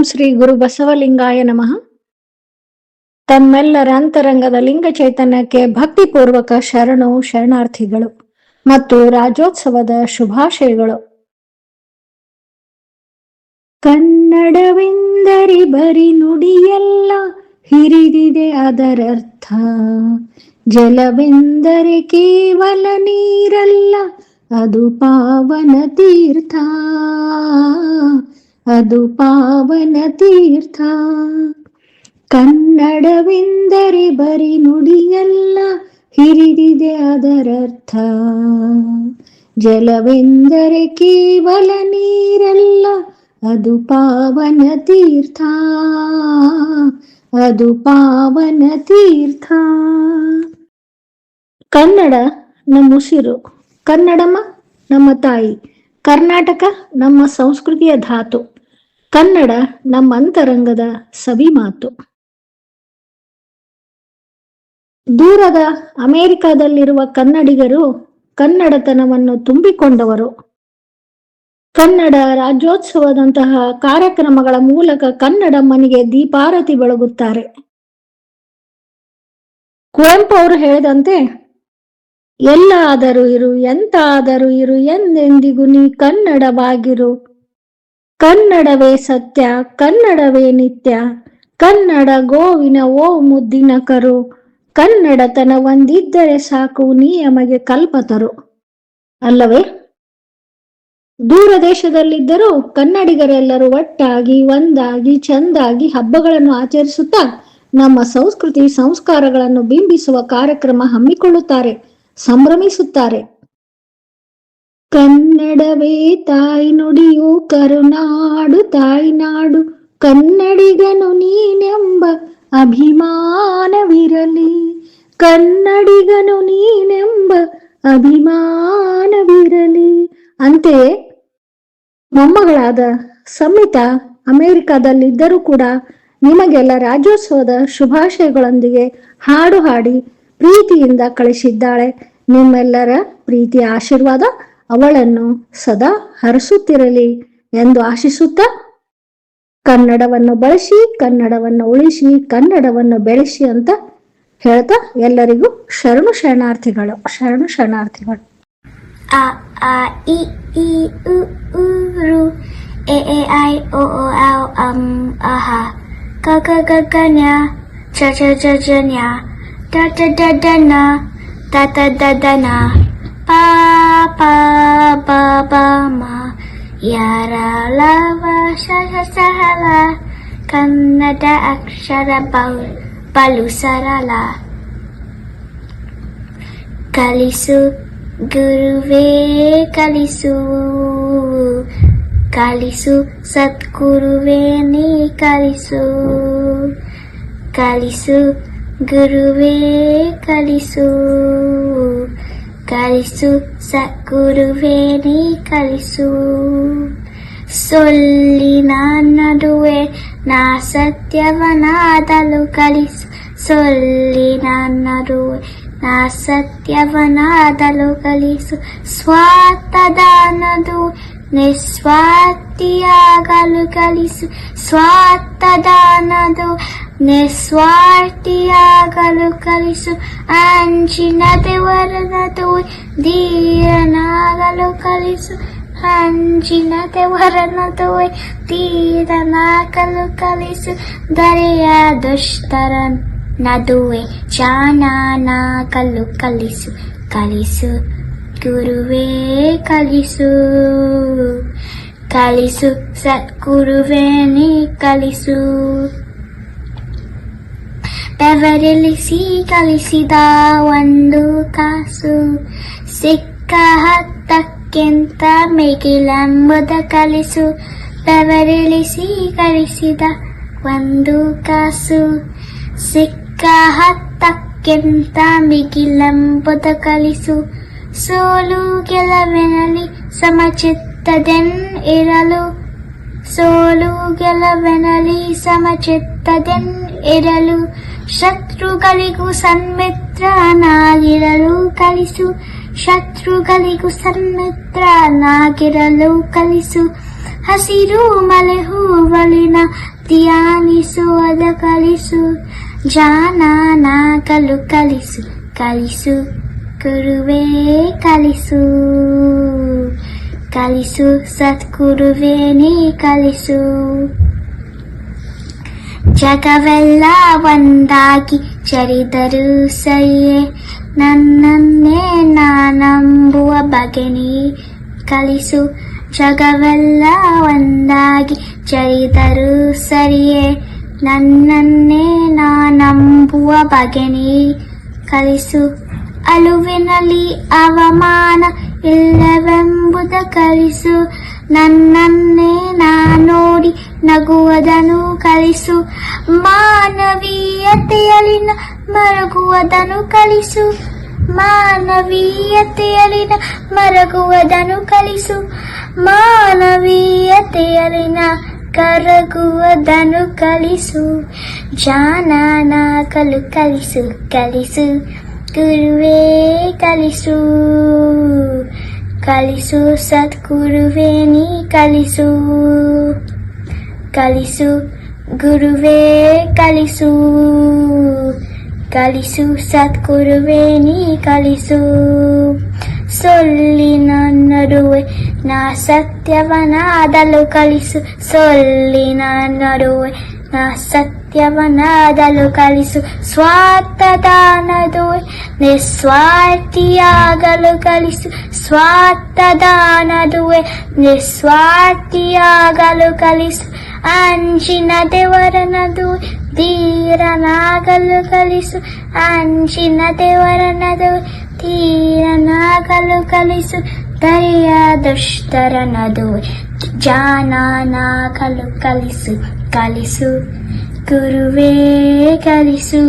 ಓಂ ಶ್ರೀ ಗುರು ಬಸವಲಿಂಗಾಯ ನಮಃ. ತಮ್ಮೆಲ್ಲರ ಅಂತರಂಗದ ಲಿಂಗ ಚೈತನ್ಯಕ್ಕೆ ಭಕ್ತಿಪೂರ್ವಕ ಶರಣು ಶರಣಾರ್ಥಿಗಳು ಮತ್ತು ರಾಜ್ಯೋತ್ಸವದ ಶುಭಾಶಯಗಳು. ಕನ್ನಡವೆಂದರೆ ಬರಿ ನುಡಿಯಲ್ಲ, ಹಿರಿದಿದೆ ಅದರರ್ಥ. ಜಲವೆಂದರೆ ಕೇವಲ ನೀರಲ್ಲ, ಅದು ಪಾವನ ತೀರ್ಥ. ಅದು ಪಾವನ ತೀರ್ಥ. ಕನ್ನಡವೆಂದರೆ ಬರಿ ನುಡಿಯಲ್ಲ, ಹಿರಿದಿದೆ ಅದರರ್ಥ. ಜಲವೆಂದರೆ ಕೇವಲ ನೀರಲ್ಲ, ಅದು ಪಾವನ ತೀರ್ಥ. ಅದು ಪಾವನ ತೀರ್ಥ. ಕನ್ನಡ ನಮ್ಮ ಉಸಿರು, ಕನ್ನಡಮ್ಮ ನಮ್ಮ ತಾಯಿ. ಕರ್ನಾಟಕ ನಮ್ಮ ಸಂಸ್ಕೃತಿಯ ಧಾತು, ಕನ್ನಡ ನಮ್ಮ ಅಂತರಂಗದ ಸವಿ ಮಾತು ದೂರದ ಅಮೆರಿಕದಲ್ಲಿರುವ ಕನ್ನಡಿಗರು ಕನ್ನಡತನವನ್ನು ತುಂಬಿಕೊಂಡವರು. ಕನ್ನಡ ರಾಜ್ಯೋತ್ಸವದಂತಹ ಕಾರ್ಯಕ್ರಮಗಳ ಮೂಲಕ ಕನ್ನಡ ಮನೆಗೆ ದೀಪಾರತಿ ಬೆಳಗುತ್ತಾರೆ. ಕುವೆಂಪು ಅವರು ಹೇಳಿದಂತೆ ಎಲ್ಲ ಆದರೂ ಇರು, ಎಂತಾದರೂ ಇರು, ಎಂದೆಂದಿಗೂ ನೀ ಕನ್ನಡವಾಗಿರು. ಕನ್ನಡವೇ ಸತ್ಯ, ಕನ್ನಡವೇ ನಿತ್ಯ. ಕನ್ನಡ ಗೋವಿನ ಓ ಮುದ್ದಿನ ಕರು ಕನ್ನಡತನ ಒಂದಿದ್ದರೆ ಸಾಕು, ನೀ ನಮಗೆ ಕಲ್ಪತರು ಅಲ್ಲವೇ? ದೂರ ದೇಶದಲ್ಲಿದ್ದರೂ ಕನ್ನಡಿಗರೆಲ್ಲರೂ ಒಟ್ಟಾಗಿ, ಒಂದಾಗಿ, ಚಂದಾಗಿ ಹಬ್ಬಗಳನ್ನು ಆಚರಿಸುತ್ತಾ ನಮ್ಮ ಸಂಸ್ಕೃತಿ, ಸಂಸ್ಕಾರಗಳನ್ನು ಬಿಂಬಿಸುವ ಕಾರ್ಯಕ್ರಮ ಹಮ್ಮಿಕೊಳ್ಳುತ್ತಾರೆ. ಸಂಭ್ರಮಿಸುತ್ತಾರೆ. ಕನ್ನಡವೇ ತಾಯಿ ನುಡಿಯು, ಕರುನಾಡು ತಾಯ್ನಾಡು ಕನ್ನಡಿಗನು ನೀನೆಂಬ ಅಭಿಮಾನವಿರಲಿ. ಕನ್ನಡಿಗನು ನೀನೆಂಬ ಅಭಿಮಾನವಿರಲಿ. ಅಂತೆ, ಮೊಮ್ಮಗಳಾದ ಸಮಿತಾ ಅಮೆರಿಕದಲ್ಲಿದ್ದರೂ ಕೂಡ ನಿಮಗೆಲ್ಲ ರಾಜ್ಯೋತ್ಸವದ ಶುಭಾಶಯಗಳೊಂದಿಗೆ ಹಾಡು ಹಾಡಿ ಪ್ರೀತಿಯಿಂದ ಕಳಿಸಿದ್ದಾಳೆ. ನಿಮ್ಮೆಲ್ಲರ ಪ್ರೀತಿಯ ಆಶೀರ್ವಾದ ಅವಳನ್ನು ಸದಾ ಹರಿಸುತ್ತಿರಲಿ ಎಂದು ಆಶಿಸುತ್ತಾ ಕನ್ನಡವನ್ನು ಬಳಸಿ, ಕನ್ನಡವನ್ನು ಉಳಿಸಿ, ಕನ್ನಡವನ್ನು ಬೆಳೆಸಿ ಅಂತ ಹೇಳ್ತಾ ಎಲ್ಲರಿಗೂ ಶರಣು ಶರಣಾರ್ಥಿಗಳು ಶರಣು ಶರಣಾರ್ಥಿಗಳು. ಆ ಆ ಇ ಇ, ಉ ಉ, ರು, ಎ ಎ, ಐ, ಓ ಓ ಆ ಅಂ ಅಹ ಕ ಕ, ಗ ಗ, ನ್ಯ, ಚ ಚ ಚ ಚ, ನ್ಯ. ಟ ಟ ಡ da na da da da da na pa pa ba ba ma yara lava sha sha sha la Kannada ಅಕ್ಷರ ಬೌ ಬಲು ಸರಳ ಕಲಿಸು ಗುರುವೇ ಕಲಿಸು ಕಲಿಸು ಸದ್ಗುರುವೇ ನೀ ಕಲಿಸು ಕಲಿಸು ಗುರುವೇ ಕಲಿಸು ಕಲಿಸು ಸದ್ಗುರುವೇ ನೀ ಕಲಿಸು. ಸೊಲ್ಲಿನ ನಡುವೆ ನಾ ಸತ್ಯವನಾದಲು ಕಲಿಸು, ಸೊಲ್ಲಿನ ನಡುವೆ ನಾ ಸತ್ಯವನಾದಲು ಕಲಿಸು. ಸ್ವಾರ್ಥದಾನದು ನಿಸ್ವಾರ್ಥಿಯಾಗಲು ಕಲಿಸು, ಸ್ವಾರ್ಥದಾನದು ನಿಸ್ವಾರ್ಥಿಯಾಗಲು ಕಲಿಸು. ಅಂಚಿನ ತೋಯ್ ಧೀರನಾಗಲು ಕಲಿಸು. ಅಂಚಿನ ತೋಯ್ ಧೀರನಾಗಲು ಕಲಿಸು. ದರೆಯ ದುಷ್ಟರ ನದುವೆ ಜಾನಾನಾಗಲು ಕಲಿಸು. ಕಲಿಸು. ಗುರುವೇ, ಕಲಿಸು. ಕಲಿಸು. ಸದ್ಗುರುವೇ, ನೀ ಕಲಿಸು. ಬೆವರಿಳಿಸಿ ಕಲಿಸಿದ ಒಂದು ಕಾಸು? ಸಿಕ್ಕ ಹತ್ತಕ್ಕಿಂತ ಮಿಗಿಲೆಂಬುದ ಕಲಿಸು? ಬೆವರಿಳಿಸಿ ಕಲಿಸಿದ ಒಂದು ಕಾಸು? ಸಿಕ್ಕ ಹತ್ತಕ್ಕಿಂತ ಮಿಗಿಲೆಂಬುದ ಕಲಿಸು? ಸೋಲು ಗೆಲುವಿನಲ್ಲಿ ಸಮಚಿತ್ತದೆನ್ ಇರಲು? ಸೋಲು ಗೆಲುವಿನಲ್ಲಿ ಸಮಚಿತ್ತದೆನ್ ಇರಲು? ಶತ್ರುಗಳಿಗೂ ಸನ್ಮಿತ್ರನಾಗಿರಲು ಕಲಿಸು. ಶತ್ರುಗಳಿಗೂ ಸನ್ಮಿತ್ರನಾಗಿರಲು ಕಲಿಸು. ಹಸಿರು ಮಲೆ ಹೂವಳಿನ ಧ್ಯಾನಿಸುವುದ ಕಲಿಸು. ಜಾನಾನಾಗಲು ಕಲಿಸು ಕಲಿಸು. ಗುರುವೇ ಕಲಿಸು. ಕಲಿಸು ಸದ್ಗುರುವೇ ಕಲಿಸು. ಜಗವೆಲ್ಲ ಒಂದಾಗಿ ಚರಿದರು ಸರಿಯೇ. ನನ್ನನ್ನೇ ನಾನಂಬುವ ಬಗೆನಿ ಕಲಿಸು. ಜಗವೆಲ್ಲ ಒಂದಾಗಿ ಚರಿದರು ಸರಿಯೇ. ನನ್ನನ್ನೇ ನಾನಂಬುವ ಬಗೆನಿ ಕಲಿಸು. ಅಳುವಿನಲ್ಲಿ ಅವಮಾನ ಇಲ್ಲವೆಂಬುದ ಕಲಿಸು. ನನ್ನನ್ನೇ ನಾ ನೋಡಿ ನಗುವುದನ್ನು ಕಲಿಸು. ಮಾನವೀಯತೆಯಲ್ಲಿನ ಮರಗುವುದನ್ನು ಕಲಿಸು. ಮಾನವೀಯತೆಯಲ್ಲಿನ ಮರಗುವುದನ್ನು ಕಲಿಸು. ಮಾನವೀಯತೆಯಲ್ಲಿನ ಕರಗುವುದನ್ನು ಕಲಿಸು. ಜಾನನ ಕಲು ಕಲಿಸು ಕಲಿಸು. ಗುರುವೇ ಕಲಿಸು ಕಲಿಸು ಸದ್ಗುರುವೇ ನೀ ಕಲಿಸು ಕಲಿಸು ಗುರುವೇ ಕಲಿಸು ಕಲಿಸು ಸದ್ಗುರುವೇ ನೀ ಕಲಿಸು ಸೊಲ್ಲಿನ ನಡುವೆ ನಾ ಸತ್ಯವನಾದಲು ಕಲಿಸು ಸೊಲ್ಲಿನ ನಡುವೆ ನಾ ಸತ್ಯವನಾದಲು ಕಲಿಸು ಸ್ವಾರ್ಥದ ನಡುವೆ ನಿಸ್ವಾರ್ಥಿಯಾಗಲು ಕಲಿಸು ಸ್ವಾರ್ಥದ ನಡುವೆ ನಿಸ್ವಾರ್ಥಿಯಾಗಲು ಕಲಿಸು ಅಂಜಿನ ದೇವರನದು ಧೀರನಾಗಲು ಕಲಿಸು ಅಂಜಿನ ದೇವರನದು ತೀರನಾಗಲು ಕಲಿಸು ದಯ ದುಷ್ಟರನದು ಜಾನಾನಾಗಲು ಕಲಿಸು ಕಲಿಸು. ಗುರುವೇ ಕಲಿಸು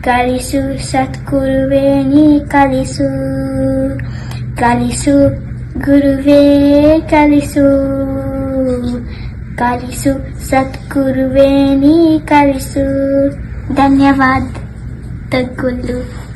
ಕಲಿಸು ಸದ್ಗುರುವೇ ನೀ ಕಲಿಸು ಕಲಿಸು ಗುರುವೇ ಕಲಿಸು ಕಲಿಸು ಸದ್ಗುರುವೇ ನೀ ಕಲಿಸು ಧನ್ಯವಾದ ಗುಲ್ಲು